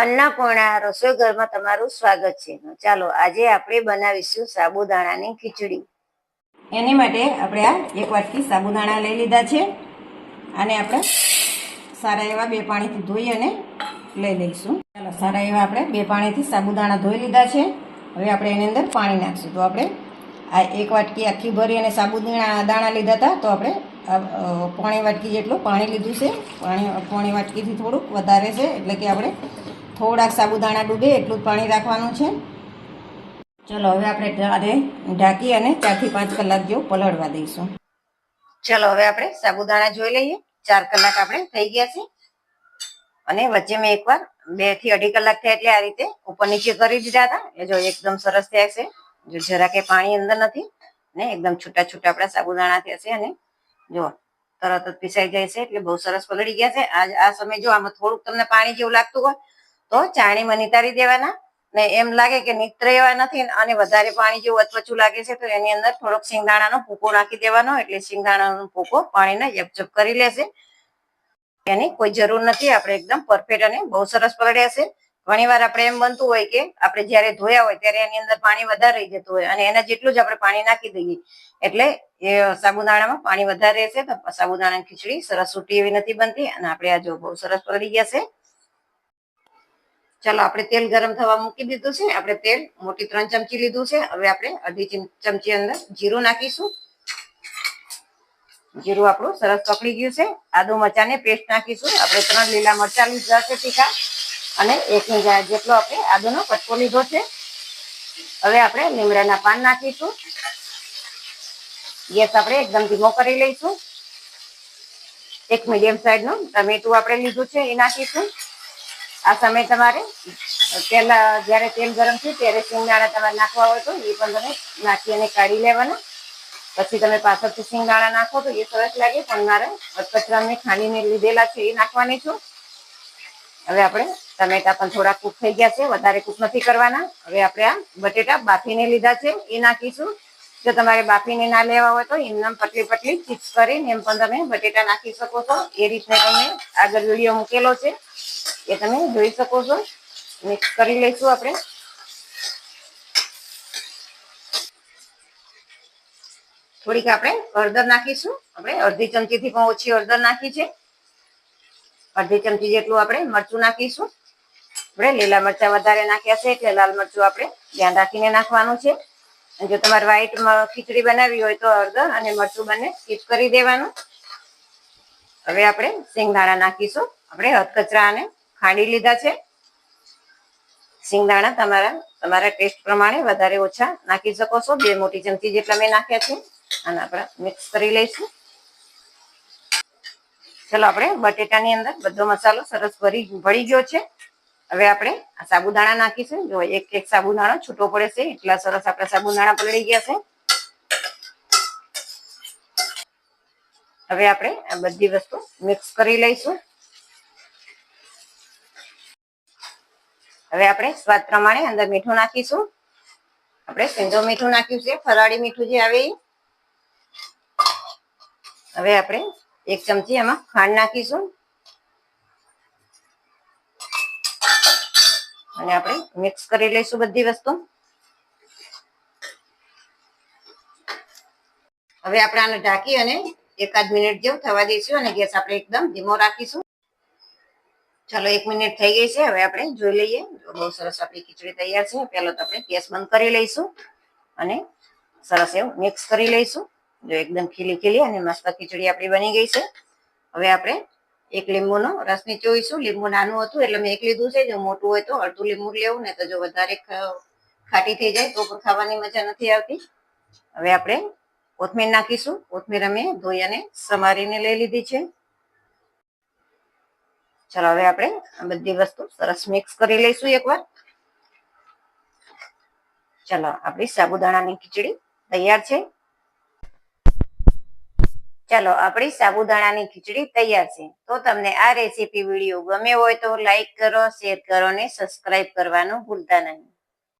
અન્નપૂર્ણા રસોઈ ઘરમાં તમારું સ્વાગત છે. ચાલો, આજે આપણે બનાવીશું સાબુદાણાની ખીચડી. એની માટે આપણે આ એક વાટકી સાબુદાણા લઈ લીધા છે. અને આપણે સારા એવા બે પાણીથી ધોઈ અને લઈ લઈશું. ચાલો, સારા એવા આપણે બે પાણીથી સાબુદાણા ધોઈ લીધા છે. હવે આપણે એની અંદર પાણી નાખીશું. તો આપણે આ એક વાટકી આખી ભરી અને સાબુદાણા દાણા લીધા હતા. તો આપણે પોણી વાટકી જેટલું પાણી લીધું છે. પાણી, પોણી વાટકીથી થોડુંક વધારે છે. એટલે કે આપણે થોડાક સાબુદાણા ડૂબે એટલું જ પાણી રાખવાનું છે. ચલો, હવે આપણે ઢાંકી અને ચારથી પાંચ કલાક જેવું પલળવા દઈશું. ચલો, હવે આપણે સાબુદાણા જોઈ લઈએ. ચાર કલાક આપણે થઈ ગયા છે. અને વચ્ચે મેં એકવાર બેથી અઢી કલાક થયા એટલે આ રીતે ઉપર નીચે કરી દીધા હતા. એ જો એકદમ સરસ થયા છે. જો જરા કે પાણી અંદર નથી ને એકદમ છૂટા છૂટા આપણા સાબુદાણા થયા છે અને જો તરત જ પીસાઈ જાય છે એટલે બહુ સરસ પલળી ગયા છે. આ આ સમય જો આમાં થોડુંક તમને પાણી જેવું લાગતું હોય તો ચાણીમાં નિતારી દેવાના. ને એમ લાગે કે નિત્ર એવા નથી અને વધારે પાણી જેવું અચવચું લાગે છે, તો એની અંદર થોડોક સિંગદાણાનો ભૂકો નાખી દેવાનો, એટલે સિંગદાણાનો ભૂકો પાણીને જપજપ કરી લેશે. એની કોઈ જરૂર નથી, આપણે એકદમ પરફેક્ટ અને બહુ સરસ પલળ્યા છે. ઘણી વાર આપણે એમ બનતું હોય કે આપણે જ્યારે ધોયા હોય ત્યારે એની અંદર પાણી વધારે રહી જતું હોય અને એના જેટલું જ આપણે પાણી નાખી દઈએ. એટલે એ સાબુદાણામાં પાણી વધારે રહેશે તો સાબુદાણાની ખીચડી સરસ સૂટી એવી નથી બનતી અને આપણે આ જો બહુ સરસ પલળી ગયા છે. ચાલો આપણે તેલ ગરમ થવા મૂકી દીધું છે. આપણે તેલ મોટી ત્રણ ચમચી લીધું છે. હવે આપણે અડધી ચમચી અંદર જીરું નાખીશું. જીરું આપણું સરસ પકડી ગયું છે. આદુ મરચાની પેસ્ટ નાખીશું. આપણે ત્રણ લીલા મરચા લીધા છે તીખા. અને એક ઇંચ જેટલો આપણે આદુનો કટકો લીધો છે. હવે આપણે લીમડાના પાન નાખીશું. ગેસ આપણે એકદમ ધીમો કરી લઈશું. એક મીડિયમ સાઈઝનું ટમેટું આપણે લીધું છે. એ નાખીશું. આ સમય તમારે તેલ જ્યારે તેલ ગરમ થયું ત્યારે સિંગદાણા તમારે નાખવા હોય તો એ પણ તમે નાખી અને કાઢી લેવાના. પછી તમે પાછળથી સિંગદાણા નાખો તો એ સરસ લાગે પણ મારે કચરા મેં ખાંડીને લીધેલા છે એ નાખવાની છું. હવે આપણે ટમેટા પણ થોડા કૂક થઈ ગયા છે, વધારે કૂક નથી કરવાના. હવે આપણે આ બટેટા બાફીને લીધા છે, એ નાખીશું. જો તમારે બાફીને ના લેવા હોય તો એમને પતલી પતલી ચિપ્સ કરીને એમ પણ તમે બટેટા નાખી શકો છો. એ રીતને તમે આગળ વીડિયો મૂકેલો છે. એ તમે જોઈ શકો છો. મિક્સ કરી લઈશું આપણે. થોડીક આપણે હળદર નાખીશું. આપણે અડધી ચમચીથી પણ ઓછી હળદર નાખી છે. અડધી ચમચી જેટલું આપણે મરચું નાખીશું. આપણે લીલા મરચા વધારે નાખ્યા છે એટલે લાલ મરચું આપણે ધ્યાન રાખીને નાખવાનું છે. જો તમારે વ્હાઈટ ખીચડી બનાવી હોય તો હળદર અને મરચું બંને સ્કીપ કરી દેવાનું. હવે આપણે સિંગદાણા નાખીશું. આપણે હથકચરા અને ખાંડી લીધા છે. સિંગદાણા તમારા તમારા ટેસ્ટ પ્રમાણે વધારે ઓછા નાખી શકો છો. બે મોટી ચમચી જેટલા મેં નાખ્યા છે. અને આપણે મિક્સ કરી લઈશું. ચલો આપણે બટેટાની અંદર બધો મસાલો સરસ ભરી, ભળી ગયો છે. હવે આપણે સાબુદાણા નાખીશું. જો એક એક સાબુદાણો છૂટો પડે છે, એટલા સરસ આપણા સાબુદાણા પલળી ગયા છે. હવે આપણે આ બધી વસ્તુ મિક્સ કરી લઈશું. હવે આપણે સ્વાદ પ્રમાણે અંદર મીઠું નાખીશું. આપણે સિંધો મીઠું નાખ્યું છે, ફરાળી મીઠું જે આવે હવે આપણે એક ચમચી એમાં ખાંડ નાખીશું. અને આપણે મિક્સ કરી લઈશું બધી વસ્તુ. હવે આપણે આને ઢાંકી અને એકાદ મિનિટ જેવું થવા દઈશું અને ગેસ આપણે એકદમ ધીમો રાખીશું. ચાલો, એક મિનિટ થઈ ગઈ છે. હવે આપણે જોઈ લઈએ. બહુ સરસ આપણી ખીચડી તૈયાર છે. પહેલા તો આપણે ગેસ બંધ કરી લઈશું અને સરસ એવું મિક્સ કરી લઈશું. જો એકદમ ખીલી ખીલી અને મસ્ત ખીચડી આપણી બની ગઈ છે. હવે આપણે એક લીંબુનો રસ નીચોઈશું લીંબુ નાનું હતું એટલે મેં એક લીધું છે. જો મોટું હોય તો અડધું લીંબુ લેવું ને તો જો વધારે ખાટી થઈ જાય તો પણ ખાવાની મજા નથી આવતી. હવે આપણે કોથમીર નાખીશું. કોથમીર અમે ધોઈ અને સમારીને લઈ લીધી છે. ચાલો, હવે આપણે આ બધી વસ્તુ સરસ મિક્સ કરી લઈશું એકવાર. ચાલો, આપણી સાબુદાણાની ખીચડી તૈયાર છે. ચાલો, આપણી સાબુદાણાની ખીચડી તૈયાર છે. તો તમને આ રેસીપી વીડિયો ગમે હોય તો લાઈક કરો, શેર કરો અને સબસ્ક્રાઇબ કરવાનું ભૂલતા નહીં.